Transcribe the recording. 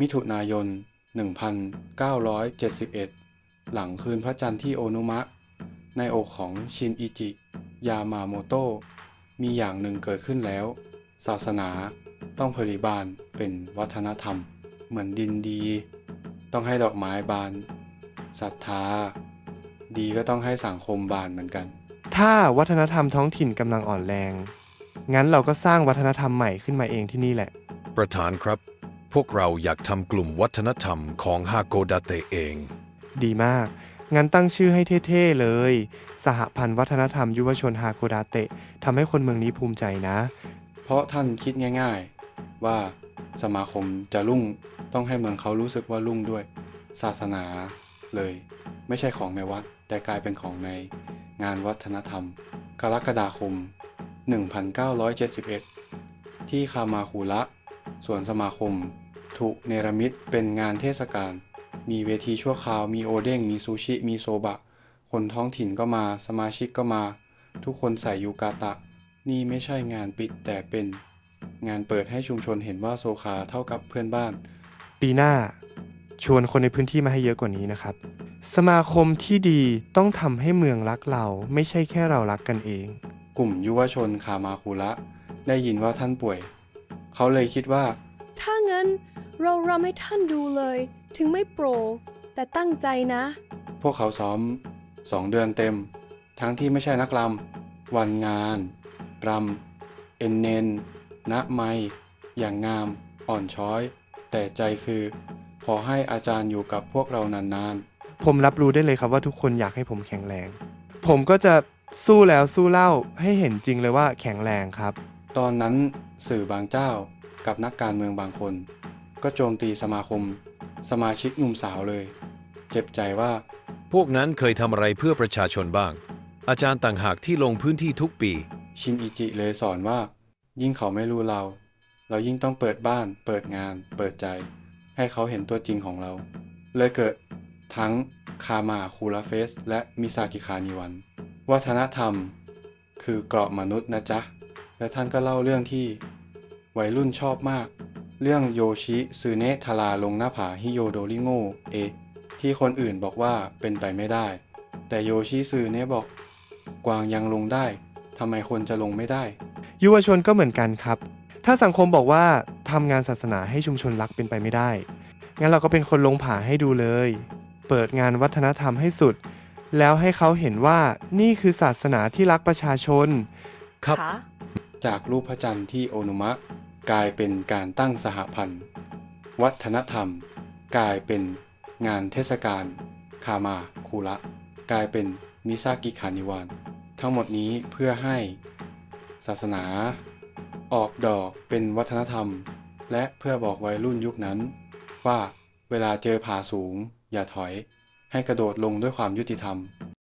มิถุนายน 1971 หลังคืนพระจันทร์ที่โอนุมะ ในอกของชินอิจิ ยามาโมโตะมีอย่างหนึ่งเกิดขึ้นแล้ว ศาสนาต้องผลิบานเป็นวัฒนธรรม เหมือนดินดี ต้องให้ดอกไม้บานศรัทธา ดีก็ต้องให้สังคมบานเหมือนกัน ถ้าวัฒนธรรมท้องถิ่นกำลังอ่อนแรง งั้นเราก็สร้างวัฒนธรรมใหม่ขึ้นมาเองที่นี่แหละ ประธานครับ พวกเราอยากทำกลุ่มวัฒนธรรมของฮาโกดาเตเอง ดีมาก งั้นตั้งชื่อให้เท่ๆเลย สหพันธ์วัฒนธรรมยุวชนฮาโกดาเตะทำให้คนเมืองนี้ภูมิใจนะ เพราะท่านคิดง่ายๆ ว่าสมาคมจะรุ่งต้องให้เมืองเขารู้สึกว่ารุ่งด้วย ศาสนาเลย ไม่ใช่ของในวัด แต่กลายเป็นของในงานวัฒนธรรม กรกฎาคม 1971 ที่คามาคุระส่วนสมาคม ถูกเนรมิตเป็นงานเทศกาล มีเวทีชั่วคราว มีโอเด้ง มีซูชิ มีโซบะ คนท้องถิ่นก็มา สมาชิกก็มา ทุกคนใส่ยูกาตะ นี่ไม่ใช่งานปิดแต่เป็น งานเปิดให้ชุมชนเห็นว่าโซคาเท่ากับเพื่อนบ้าน ปีหน้าชวนคนในพื้นที่มาให้เยอะกว่านี้นะครับ สมาคมที่ดีต้องทำให้เมืองรักเรา ไม่ใช่แค่เรารักกันเอง กลุ่มยุวชนคามาคุระได้ยินว่าท่านป่วย เขาเลยคิดว่า ถ้างั้น เรารำให้ท่านดูเลย ถึงไม่โปร แต่ตั้งใจนะ พวกเขาซ้อมสองเดือนเต็ม ทั้งที่ไม่ใช่นักรำวันงานรำเอ็นเนนณไมอย่างงาม อ่อนช้อย แต่ใจคือ ขอให้อาจารย์อยู่กับพวกเรานานผมรับรู้ได้เลยครับว่าทุกคนอยากให้ผมแข็งแรง ผมก็จะสู้แล้วสู้เล่าให้เห็นจริงเลยว่าแข็งแรงครับ ๆ ตอนนั้นสื่อบางเจ้ากับนักการเมืองบางคน ก็โจมตีสมาคม สมาชิกหนุ่มสาวเลย เจ็บใจว่า พวกนั้นเคยทำอะไรเพื่อประชาชนบ้าง อาจารย์ต่างหากที่ลงพื้นที่ทุกปี ชินอิจิเลยสอนว่า ยิ่งเขาไม่รู้เรา เรายิ่งต้องเปิดบ้าน เปิดงาน เปิดใจ ให้เขาเห็นตัวจริงของเรา เลยเกิด ทั้งคามาคูลาเฟส และมิซากิคานิวัน วัฒนธรรม คือเกราะมนุษย์นะจ๊ะ และท่านก็เล่าเรื่องที่ วัยรุ่นชอบมาก เรื่องโยชิซึเนะทาราลงหน้าผาฮิโยโดริโงเอะที่คนอื่นบอกว่าเป็นไปไม่ได้ แต่โยชิซึเนะบอก กวางยังลงได้ทำไมคนจะลงไม่ได้ ยุวชนก็เหมือนกันครับ ถ้าสังคมบอกว่าทำงานศาสนาให้ชุมชนรักเป็นไปไม่ได้ งั้นเราก็เป็นคนลงผาให้ดูเลย เปิดงานวัฒนธรรมให้สุด แล้วให้เขาเห็นว่านี่คือศาสนาที่รักประชาชน ครับค่ะจากรูปพระจันทร์ที่โอนุมะ กลายเป็นการตั้งสหพันธ์ วัฒนธรรม กลายเป็นงานเทศกาลคามาคุระกลายเป็นมิซากิคานิวานทั้งหมดนี้เพื่อให้ศาสนา ออกดอกเป็นวัฒนธรรม และเพื่อบอกวัยรุ่นยุคนั้น ว่าเวลาเจอผาสูงอย่าถอย ให้กระโดดลงด้วยความยุติธรรม